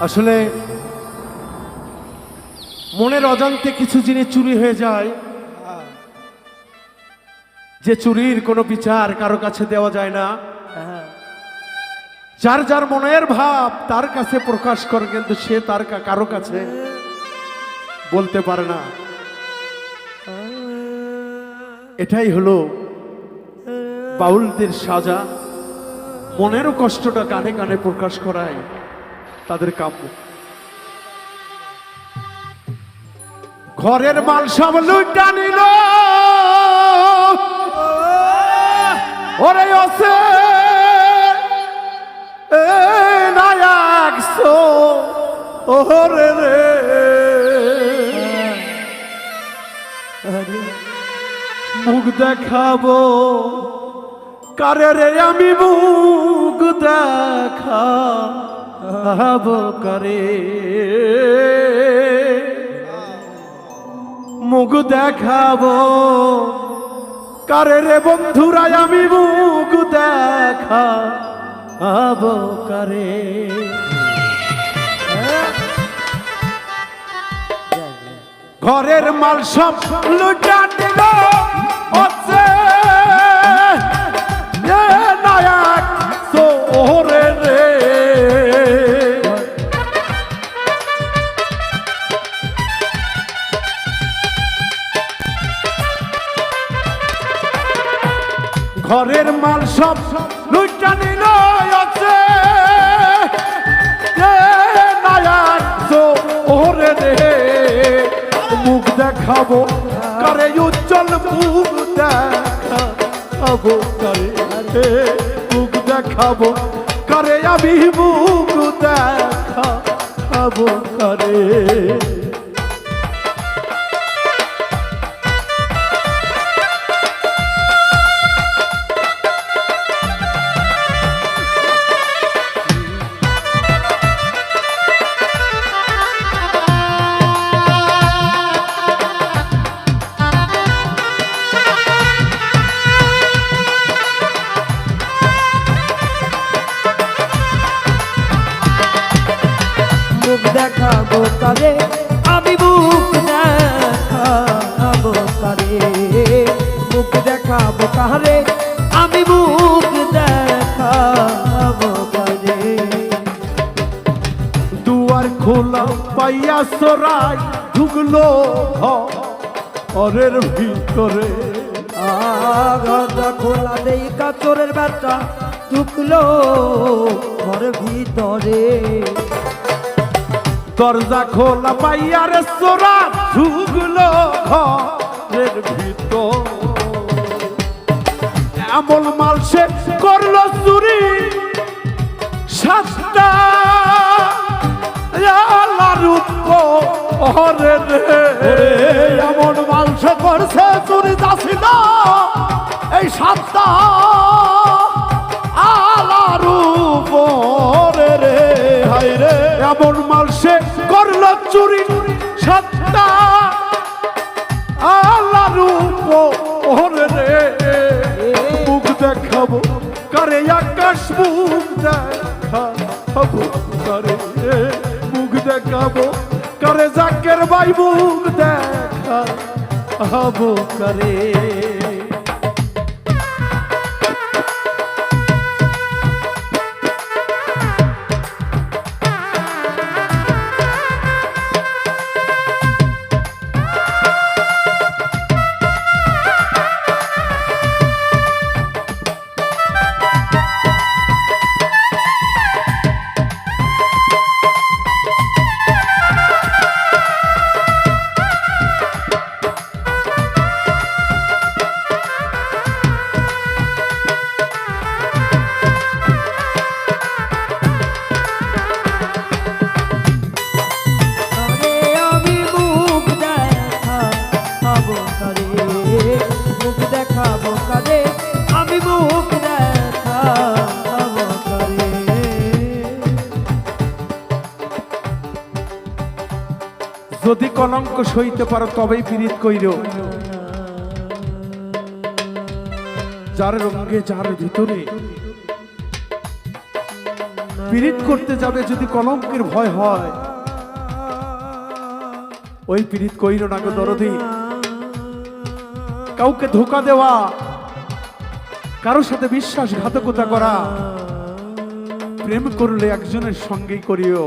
আসলে মনের অজান্তে কিছু জিনিস চুরি হয়ে যায়। যে চুরির কোনো বিচার কারও কাছে দেওয়া যায় না। হ্যাঁ। যার যার মনের ভাব তার কাছে প্রকাশ করে কিন্তু সে তার কারও কাছে বলতে পারে না। এটাই হলো বাউলদের সাজা। মনেরও কষ্টটা কানে কানে প্রকাশ করায় তাদের কাম্য। ঘরের মাল সব লুটা নিল। ওরে এ ওরে রে। মুখ দেখাবো। কারে রে আমি মুখ দেখাবো করে। মুখ দেখাবো কারে রে বন্ধুরা, আমি মুখ দেখাবো করে। ঘরের মাল সব লুটা ঘরের মাল সব লুটা নিল হচ্ছে এ নায়ক সোহরে রে মুখ দেখাবো করে উজ্জ্বল মুখ দেখাবো করে। মুখ দেখাবো করে আমি মুখ দেখাবো করে। কারে আমি মুখ দেখাবো কারে। মুখ দেখাবো কারে আমি মুখ দেখাবো কারে। দুয়ার খোলা পাইয়া সরাই ঢুকলো ঘরের ভিতরে। আগা খোলা দেই কাচরের ব্যাটা ঢুকলো ঘর ভিতরে। দরজা খোলা পাইয়া রে সোরা ঢুকলো ঘরের ভিতর। এমন মাল সে করল চুরি। এমন মাল সে করছে চুরি যাচ্ছি এই সাতটা রে এমন মাল সে করল চুরি? সাতটা আল্লাহ রূপ ওরে রে। মুখ দেখাবো, করে আকাশ মুখ দেখাবো, করে মুখ দেখাবো, করে জাকের ভাই মুখ দেখাবো, করে সইতে পারো, তবেই পীড়িত কইর। যার রঙ্গে, যার ভিতরে। পীড়িত করতে যাবে যদি কলঙ্কের ভয় হয়। ওই পীড়িত কইল না গো দরদি। কাউকে ধোকা দেওয়া, কারোর সাথে বিশ্বাসঘাতকতা করা, প্রেম করলে একজনের সঙ্গেই করিও।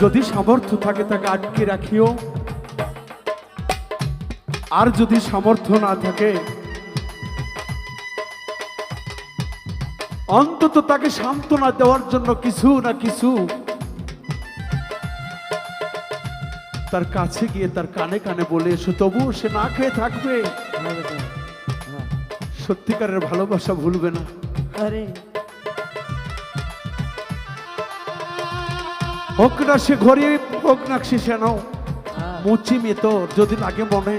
যদি সামর্থ্য থাকে তাকে আটকে রাখিও। আর যদি সামর্থ্য না থাকে অন্তত তাকে সান্ত্বনা দেওয়ার জন্য কিছু না কিছু তার কাছে গিয়ে তার কানে কানে বলে এসো তবুও সে না খেয়ে থাকবে। সত্যিকারের ভালোবাসা ভুলবে না। আরে। হোক না সে গরিব হোক না সে সেনো হ্যাঁ। মুচি মেতো যদি লাগে মনে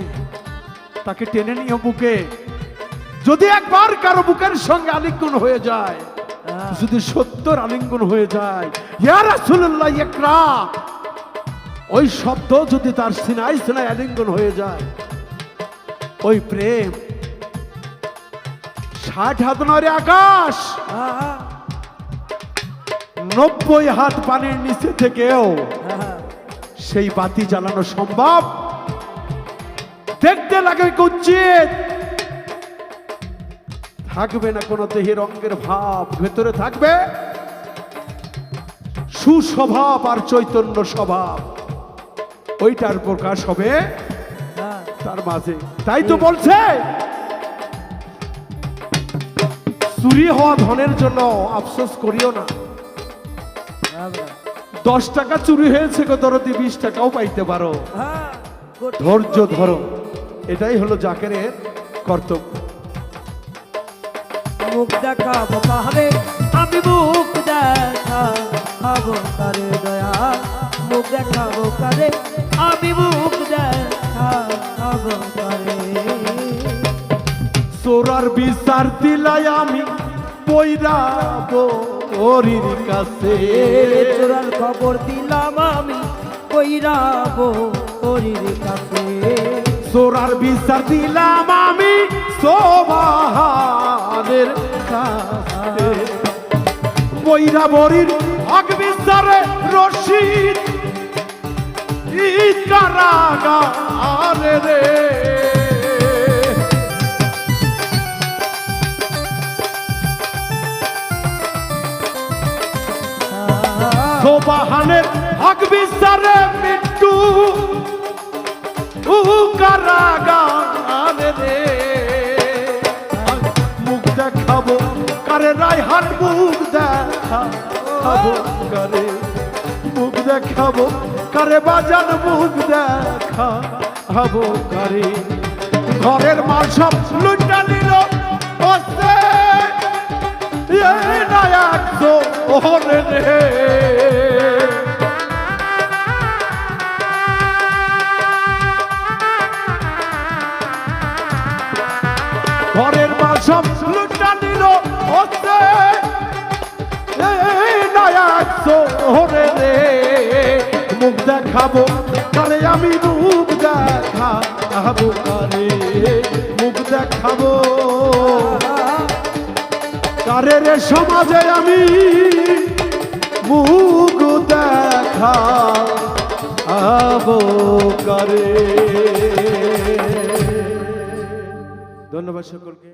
তাকে টেনে নিয়ে বুকে। যদি একবার কারও বুকের সঙ্গে আলিঙ্গন হয়ে যায় হ্যাঁ। যদি সত্তর আলিঙ্গন হয়ে যায় ইয়া রাসূলুল্লাহ একরা ওই শব্দ যদি তার সিনাই সিনাই আলিঙ্গন হয়ে যায় ওই প্রেম। ষাট হাত নয় আকাশ। হ্যাঁ। নব্বই হাত পানির নিচে থেকেও সেই বাতি জ্বালানো সম্ভব। দেখতে লাগে কুচ্ছিত থাকবে না কোনো দেহের অঙ্গের ভাব, ভেতরে থাকবে সুস্বভাব আর চৈতন্য স্বভাব। ওইটার প্রকাশ হবে তার মাঝে। তাই তো বলছে, চুরি হওয়া ধনের জন্য আফসোস করিও না। দশ টাকা চুরি হয়েছে গো দরদি বিশ টাকাও পাইতে পারো। হ্যাঁ ধৈর্য ধরো। এটাই হলো জাকেরের কর্তব্য। মুখ দেখাবো কাহারে আমি মুখ দেখাবো কারে দয়া। মুখ দেখাবো কারে আমি মুখ দেখাবো কারে। সোরার বিচার দিলাই আমি পৈরাবো ওরির কাছে। চোরার খবর দিলাম আমি কইরাবো হরির কাছে। সোরার বিচার দিলাম আমি সোবাহানের কাছে। পৈরাবরির হক বিচারে রশিদ। ঈদ কারাগারে রে। সোবাহানের হক বিচারে মিট্টু কারাগারে রে। মুখ দেখাবো কারে রায়হান, মুখ দেখাবো কারে। মুখ দেখাবো কারে বাজান, মুখ দেখাবো কারে। ঘরের মাল সব লুটা নিল এই নায়ক ওরে রে ঘরের মাল সব লুটা নিল হচ্ছে এই নায়ক ওরে রে মুখ দেখাবো কারে আমি মুখ দেখাবো কারে মুখ দেখাবো কারে রে সমাজে আমি মুখ দেখা আবো কারে ধন্যবাদ সকলকে।